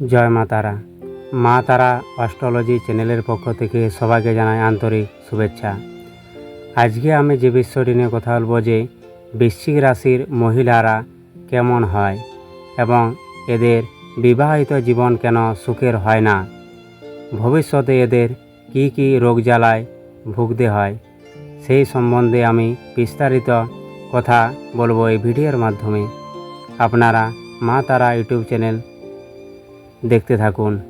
জয় মা তারা। মা তারা অস্ট্রোলজি চ্যানেলের পক্ষ থেকে সবাইকে জানাই আন্তরিক শুভেচ্ছা। আজকে আমি যে বিষয়টি নিয়ে কথা বলব যে, বৃশ্চিক রাশির মহিলারা কেমন হয় এবং এদের বিবাহিত জীবন কেন সুখের হয় না? ভবিষ্যতে এদের কি কি রোগ জ্বালায় ভুগতে হয়? সেই সম্বন্ধে আমি বিস্তারিত কথা বলব এই ভিডিওর মাধ্যমে। আপনারা মা তারা ইউটিউব চ্যানেল দেখতে থাকুন।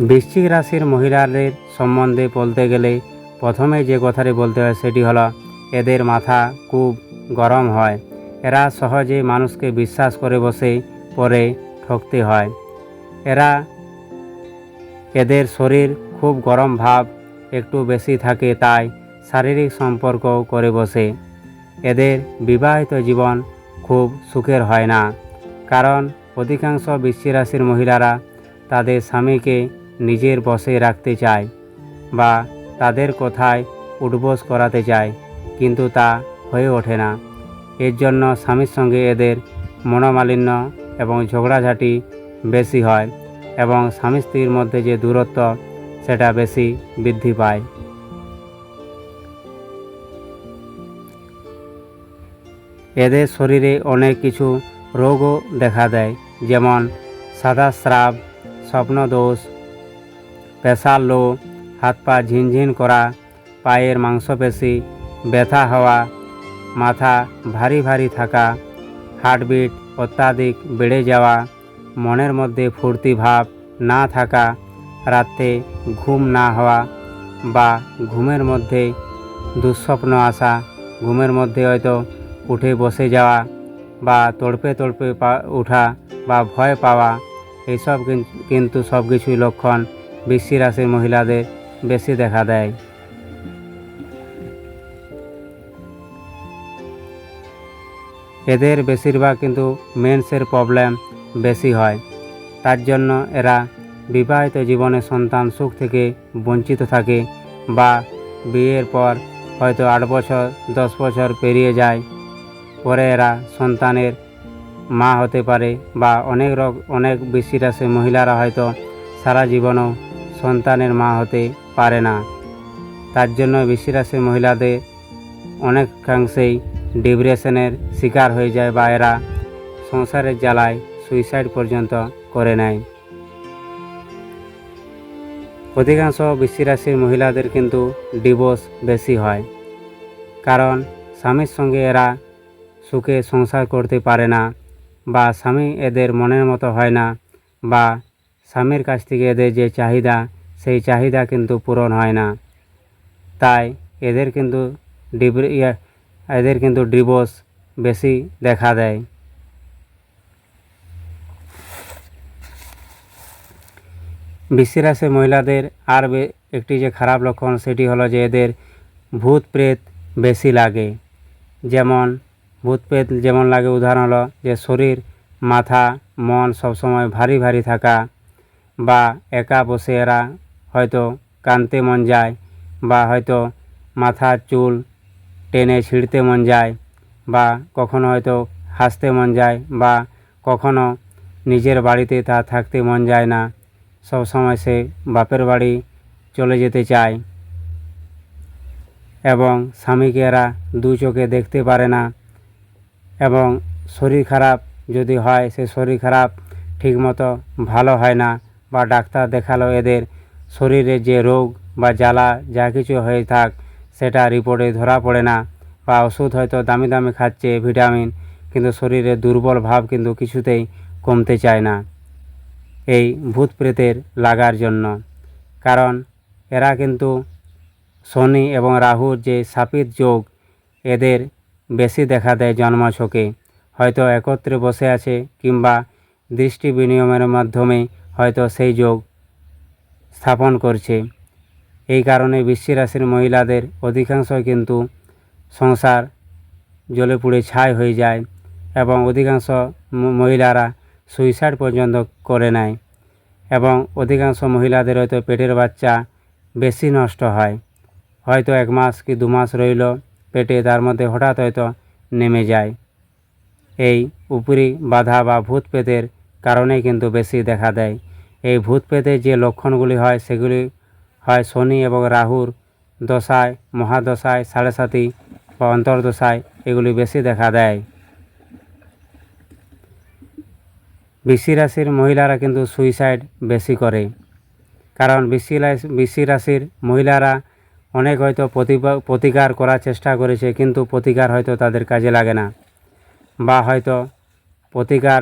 বৃশ্চিক রাশির মহিলাদের সম্বন্ধে বলতে গেলে প্রথমে যে কথাটি বলতে হয় সেটি হলো, এদের মাথা খুব গরম হয়। এরা সহজে মানুষকে বিশ্বাস করে বসে পরে ঠকতে হয়। এরা এদের শরীর খুব গরম ভাব, একটু বেশি থাকে তাই শারীরিক সম্পর্ক করে বসে। এদের বিবাহিত জীবন খুব সুখের হয় না। কারণ অধিকাংশ বৃশ্চিক রাশির মহিলারা তাদের স্বামীকে নিজের বসে রাখতে চায় বা তাদের কথায় উঠবোস করাতে চায়, কিন্তু তা হয়ে ওঠে না। এর জন্য স্বামীর সঙ্গে এদের মনোমালিন্য এবং ঝগড়াঝাটি বেশি হয় এবং স্বামী স্ত্রীর মধ্যে যে দূরত্ব, সেটা বেশি বৃদ্ধি পায়। এদের শরীরে অনেক কিছু রোগও দেখা দেয়, যেমন সাদা স্রাব স্বপ্নদোষ, প্রেশার লো, হাত পা ঝিনঝিন করা, পায়ের মাংসপেশি, ব্যথা হওয়া, মাথা ভারী ভারী থাকা, হার্টবিট অত্যাধিক বেড়ে যাওয়া, মনের মধ্যে ফুর্তি ভাব না থাকা রাতে ঘুম না হওয়া বা ঘুমের মধ্যে দুঃস্বপ্ন আসা, ঘুমের মধ্যে হয়তো উঠে বসে যাওয়া বা তড়পে তড়পে ওঠা বা ভয় পাওয়া, এইসব কিন্তু সব কিছুই লক্ষণ বৃশ্চিক রাশির মহিলাদের বেশি দেখা দেয়। এদের বেশিরভাগ কিন্তু মেন্সের প্রবলেম বেশি হয়। তার জন্য এরা বিবাহিত জীবনে সন্তান সুখ থেকে বঞ্চিত থাকে বা বিয়ের পর হয়তো আট বছর, দশ বছর পেরিয়ে যায়। পরে এরা সন্তানের মা হতে পারে বা অনেক রক অনেক বেশি রাশি মহিলারা হয়তো সারা জীবনও সন্তানের মা হতে পারে না। তার জন্য বেশি রাশির মহিলাদের অনেকাংশেই ডিপ্রেশনের শিকার হয়ে যায় বা এরা সংসারের জ্বালায় সুইসাইড পর্যন্ত করে নেয়। অধিকাংশ বৃশ্চিক রাশির মহিলাদের কিন্তু ডিভোর্স বেশি হয়। কারণ স্বামীর সঙ্গে এরা সুখে সংসার করতে পারে না, বা স্বামী এদের মনের মতো হয় না, বা স্বামীর কাছ থেকে এদের যে চাহিদা, সেই চাহিদা কিন্তু পূরণ হয় না। তাই এদের কিন্তু এদের কিন্তু ডিভোর্স বেশি দেখা দেয়। বৃশ্চিক রাশির মহিলাদের আর একটি যে খারাপ লক্ষণ, সেটি হলো যে এদের ভূত প্রেত বেশি লাগে। যেমন ভূত প্রেত যেমন লাগে উদাহরণ হলো যে শরীর, মাথা, মন সবসময় ভারী ভারী থাকা বা একা বসে এরা হয়তো কানতে মন যায় বা হয়তো মাথার চুল টেনে ছিঁড়তে মন যায় বা কখনো হয়তো হাসতে মন যায় বা কখনো নিজের বাড়িতে তা থাকতে মন যায় না। সব সময় সে বাপের বাড়ি চলে যেতে চায় এবং স্বামীকে এরা দু চোখে দেখতে পারে না। এবং শরীর খারাপ যদি হয়, সে শরীর খারাপ, ঠিকমতো ভালো হয় না বা ডাক্তার দেখাল এদের শরীরে যে রোগ বা জ্বালা যা কিছু হয়ে থাক, সেটা রিপোর্টে ধরা পড়ে না বা ওষুধ হয়তো দামি দামি খাচ্ছে ভিটামিন, কিন্তু শরীরে দুর্বল ভাব কিন্তু কিছুতেই কমতে চায় না। এই ভূত প্রেতের লাগার জন্য। কারণ এরা কিন্তু শনি এবং রাহুর যে সাপিত যোগ, এদের বেশি দেখা দেয় জন্মছকে হয়তো একত্রে বসে আছে কিংবা দৃষ্টি বিনিময়ের মাধ্যমে হয়তো সেই যোগ স্থাপন করছে। এই কারণে বৃশ্চিক রাশির মহিলাদের অধিকাংশ কিন্তু সংসার জলে পুড়ে ছাই হয়ে যায় এবং অধিকাংশ মহিলারা সুইসাইড পর্যন্ত করে নেয় এবং অধিকাংশ মহিলাদের হয়তো পেটের বাচ্চা বেশি নষ্ট হয়। হয়তো এক মাস কি দু মাস রইল পেটে তার মধ্যে হঠাৎ হয়তো নেমে যায়। এই উপরি বাধা বা ভূত পেতের কারণেই কিন্তু বেশি দেখা দেয়। এই ভূত পেতে যে লক্ষণগুলি হয়, সেগুলি হয় শনি এবং রাহুর দশায়, মহাদশায় সাড়ে সাতি বা অন্তর্দশায় এগুলি বেশি দেখা দেয়। বৃশ্চিক রাশির মহিলারা কিন্তু সুইসাইড বেশি করে। কারণ রাশি বৃশ্চিক রাশির মহিলারা অনেক হয়তো প্রতিকার করার চেষ্টা করেছে, কিন্তু প্রতিকার হয়তো তাদের কাজে লাগে না। বা হয়তো প্রতিকার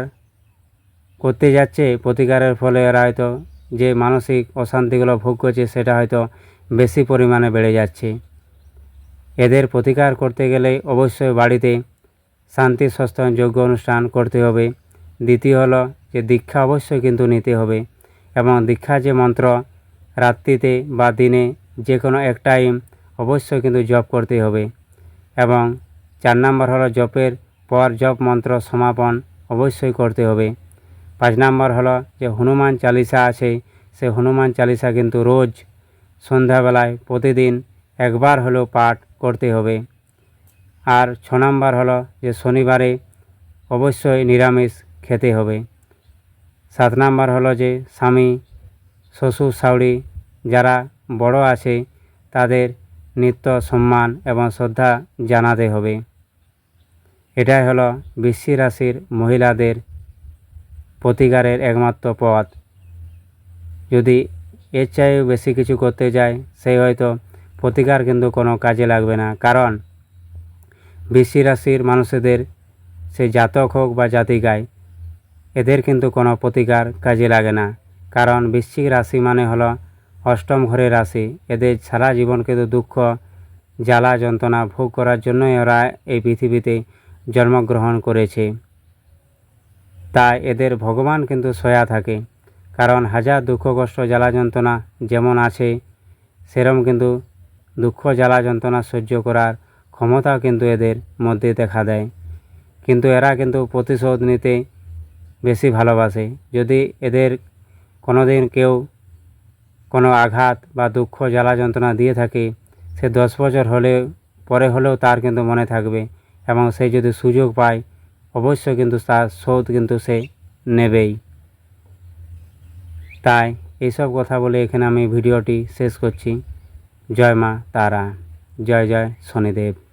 করতে যাচ্ছে, প্রতিকারের ফলে এরা হয়তো যে মানসিক অশান্তিগুলো ভোগ করছে, সেটা হয়তো বেশি পরিমাণে বেড়ে যাচ্ছে। এদের প্রতিকার করতে গেলে অবশ্যই বাড়িতে শান্তি সস্তান যোগ্য অনুষ্ঠান করতে হবে। দ্বিতীয় হলো যে দীক্ষা অবশ্যই কিন্তু নিতে হবে। এবং দীক্ষা যে মন্ত্র রাত্রিতে বা দিনে যে কোনো এক টাইম অবশ্যই কিন্তু জপ করতে হবে। এবং চার নম্বর হলো জপের পর জপ মন্ত্র সমাপন অবশ্যই করতে হবে। পাঁচ নম্বর হলো যে হনুমান চালিসা আছে, সে হনুমান চালিসা কিন্তু রোজ সন্ধ্যাবেলায় প্রতিদিন একবার হলেও পাঠ করতে হবে। আর ছ নম্বর হলো যে শনিবারে অবশ্যই নিরামিষ খেতে হবে। সাত নম্বর হলো যে স্বামী, শ্বশুর শাশুড়ি যারা বড় আছে, তাদের নিত্য সম্মান এবং শ্রদ্ধা জানাতে হবে। এটাই হলো বৃশ্চিক রাশির মহিলাদের প্রতিকারের একমাত্র পথ। যদি এর চাইও বেশি কিছু করতে যায় সেই হয়তো প্রতিকার কিন্তু কোনো কাজে লাগবে না। কারণ বৃশ্চিক রাশির মানুষদের সে জাতক হোক বা জাতিকায়, এদের কিন্তু কোনো প্রতিকার কাজে লাগে না। কারণ বৃশ্চিক রাশি মানে হলো অষ্টম ঘরের রাশি। এদের সারা জীবন কিন্তু দুঃখ, জ্বালা, যন্ত্রণা ভোগ করার জন্যই ওরা এই পৃথিবীতে জন্মগ্রহণ করেছে। তাই এদের ভগবান কিন্তু সয়া থাকে। কারণ হাজার দুঃখ, কষ্ট, জ্বালা, যন্ত্রণা যেমন আছে, সেরম কিন্তু দুঃখ, জ্বালা, যন্ত্রণা সহ্য করার ক্ষমতা কিন্তু এদের মধ্যে দেখা দেয়। কিন্তু এরা কিন্তু প্রতিশোধ নিতে বেশি ভালোবাসে। যদি এদের কোনোদিন কেউ কোনো আঘাত বা দুঃখ, জ্বালা যন্ত্রণা দিয়ে থাকে, সে দশ বছর হলে, পরে হলেও তার কিন্তু মনে থাকবে এবং সে যদি সুযোগ পায়, অবশ্যই কিন্তু তার শোধ কিন্তু সে নেবেই। তাই এইসব কথা বলে এখানে আমি ভিডিওটি শেষ করছি। জয় মা তারা। জয় জয় শনিদেব।